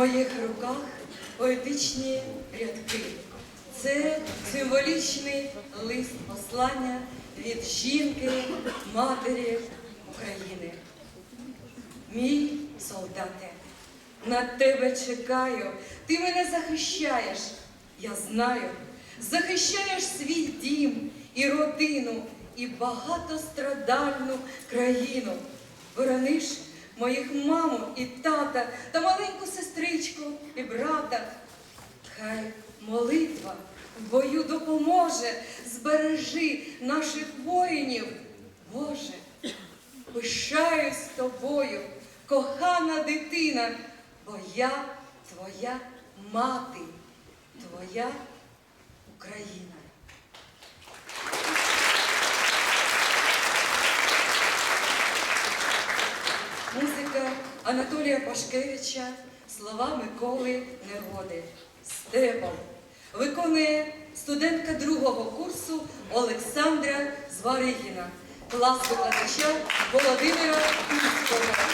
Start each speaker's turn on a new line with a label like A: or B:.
A: моїх руках поетичні рядки. Це символічний лист послання від жінки, матері України. Мій солдате, на тебе чекаю, ти мене захищаєш, я знаю, захищаєш свій дім і родину, і багатострадальну країну. Борониш моїх маму і тата та маленьку сестричку і брата. Хай молитва в бою допоможе, збережи наших воїнів, Боже. Пишаюсь тобою, кохана дитина, бо я твоя мати, твоя Україна. Анатолія Пашкевича, слова Миколи Негоди. Степом виконує студентка другого курсу Олександра Зваригіна, клас викладача Володимира Кузького.